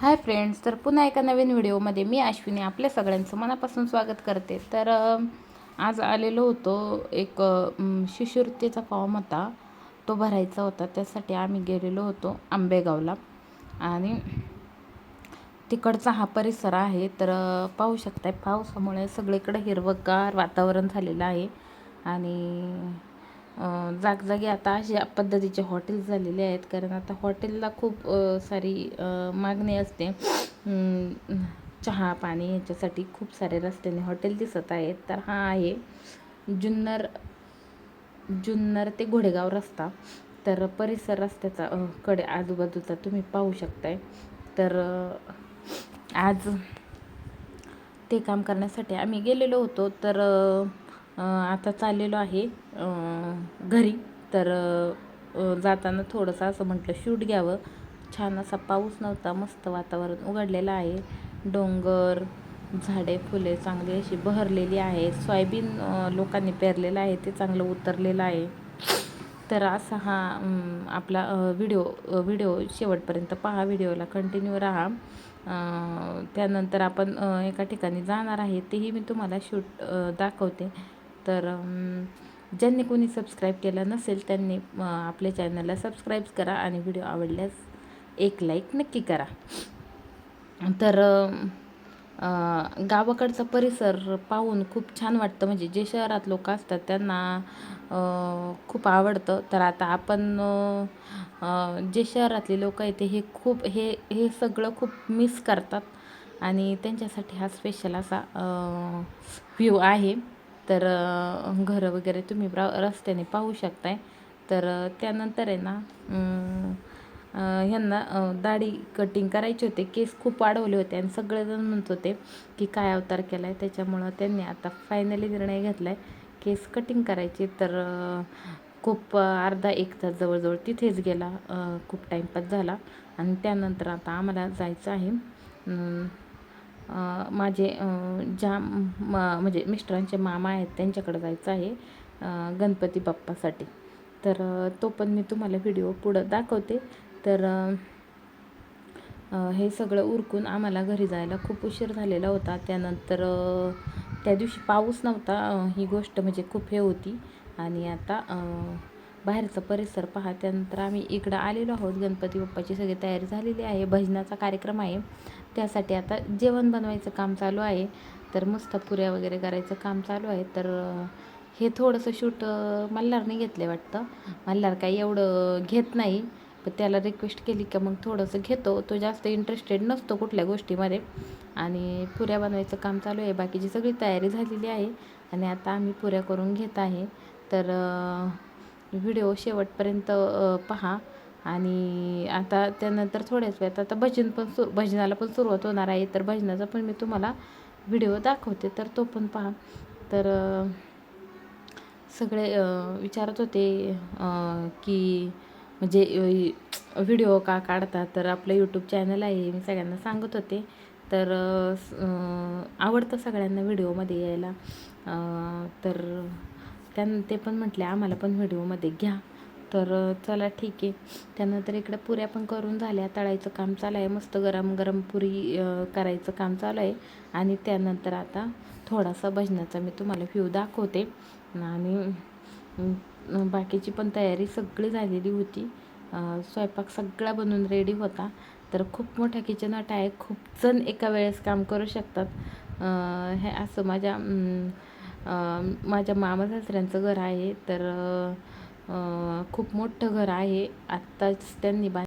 Hi friends तर पुन्हा एका नवीन व्हिडिओमध्ये मी अश्विनी आपल्या सगळ्यांचं मनापासून स्वागत करते. तर आज आलेलो होतो एक शिष्यवृत्तीचा फॉर्म होता. तो भरायचा होता त्यासाठी आम्ही गेलेलो होतो आंबेगावला. आणि तिकडचा हा परिसर आहे तर पाहू शकताय पावसामुळे सगळीकडे हिरवंगार वातावरण झालेलं आहे. आणि जागजागी आता अशा पद्धतीचे हॉटेल्स झालेले आहेत. कारण आता हॉटेलला खूप सारी मागणी असते. चहा पाणी याच्यासाठी खूप सारे रस्त्याने हॉटेल दिसत आहेत. तर हा आहे जुन्नर जुन्नर ते घोडेगाव रस्ता. तर परिसर रस्त्याचा कडे आजूबाजूचा तुम्ही पाहू शकताय. तर आज ते काम करण्यासाठी आम्ही गेलेलो होतो. तर आता चाललेलो आहे घरी. तर जाताना थोडंसं असं म्हटलं शूट घ्यावं. छान असा पाऊस नव्हता मस्त वातावरण उघडलेलं आहे. डोंगर झाडे फुले चांगली अशी बहरलेली आहेत सोयाबीन लोकांनी पेरलेलं आहे ते चांगलं उतरलेलं आहे. तर असा हा आपला व्हिडिओ व्हिडिओ शेवटपर्यंत पहा व्हिडिओला कंटिन्यू राहा. त्यानंतर आपण एका ठिकाणी जाणार आहे तेही मी तुम्हाला शूट दाखवते. तर ज्यांनी कोणी सबस्क्राईब केलं नसेल त्यांनी आपल्या चॅनलला सबस्क्राईब करा आणि व्हिडिओ आवडल्यास एक लाईक नक्की करा. तर गावाकडचा परिसर पाहून खूप छान वाटतं. म्हणजे जे शहरात लोक असतात त्यांना खूप आवडतं. तर आता आपण जे शहरातले लोक आहेत हे खूप हे हे सगळं खूप मिस करतात. आणि त्यांच्यासाठी हा स्पेशल असा व्ह्यू आहे. तर घरं वगैरे तुम्ही प्रा रस्त्याने पाहू शकताय. तर त्यानंतर आहे ना ह्यांना दाढी कटिंग करायचे होते. केस खूप वाढवले होते आणि सगळेजण म्हणत होते की काय अवतार केला आहे त्याच्यामुळं त्यांनी आता फायनली निर्णय घेतला आहे केस कटिंग करायचे. तर खूप अर्धा एक तास जवळजवळ तिथेच गेला. खूप टाईमपास झाला. आणि त्यानंतर आता आम्हाला जायचं आहे माझे ज्या मा म्हणजे मिस्टरांचे मामा आहेत त्यांच्याकडे जायचं आहे गणपती बाप्पासाठी. तर तो पण मी तुम्हाला व्हिडिओ पुढं दाखवते. तर हे सगळं उरकून आम्हाला घरी जायला खूप उशीर झालेला होता. त्यानंतर त्या दिवशी पाऊस नव्हता. ही गोष्ट म्हणजे खूप हे होती. आणि आता बाहेरचा परिसर पहा त्यानंतर आम्ही इकडं आलेलो आहोत. गणपती बाप्पाची सगळी तयारी झालेली आहे. भजनाचा कार्यक्रम आहे. त्यासाठी आता जेवण बनवायचं काम चालू आहे. तर मस्त पुऱ्या वगैरे करायचं काम चालू आहे. तर हे थोडंसं शूट मल्हारने घेतलं आहे वाटतं. मल्हार काही एवढं घेत नाही. पण त्याला रिक्वेस्ट केली का मग थोडंसं घेतो. तो जास्त इंटरेस्टेड नसतो कुठल्या गोष्टीमध्ये. आणि पुऱ्या बनवायचं काम चालू आहे. बाकीची सगळी तयारी झालेली आहे. आणि आता आम्ही पुऱ्या करून घेत आहे. तर व्हिडिओ शेवटपर्यंत पहा. आणि आता त्यानंतर थोड्याच वेळात आता भजन पण सु भजनाला पण सुरुवात होणार आहे. तर भजनाचा पण मी तुम्हाला व्हिडिओ दाखवते तर तो पण पहा. तर सगळे विचारत होते की म्हणजे व्हिडिओ का काढतात? तर आपलं यूट्यूब चॅनल आहे मी सगळ्यांना सांगत होते. तर आवडतं सगळ्यांना व्हिडिओमध्ये यायला. तर त्यान ते पण म्हटले आम्हाला पण व्हिडिओमध्ये घ्या. तर चला ठीक आहे. त्यानंतर इकडे पुऱ्या पण करून झाल्या. तळायचं काम चालू आहे. मस्त गरम गरम पुरी करायचं काम चालू आहे. आणि त्यानंतर आता थोडासा भजनाचा मी तुम्हाला व्ह्यू दाखवते. आणि बाकीची पण तयारी सगळी झालेली होती. स्वयंपाक सगळा बनवून रेडी होता. तर खूप मोठा किचन अट आहे खूप जण एका वेळेस काम करू शकतात. हे असं माझ्या माझ्या मामा सासऱ्यांचं घर आहे तर खूप मोठं घर आहे. आत्ताच त्यांनी बांध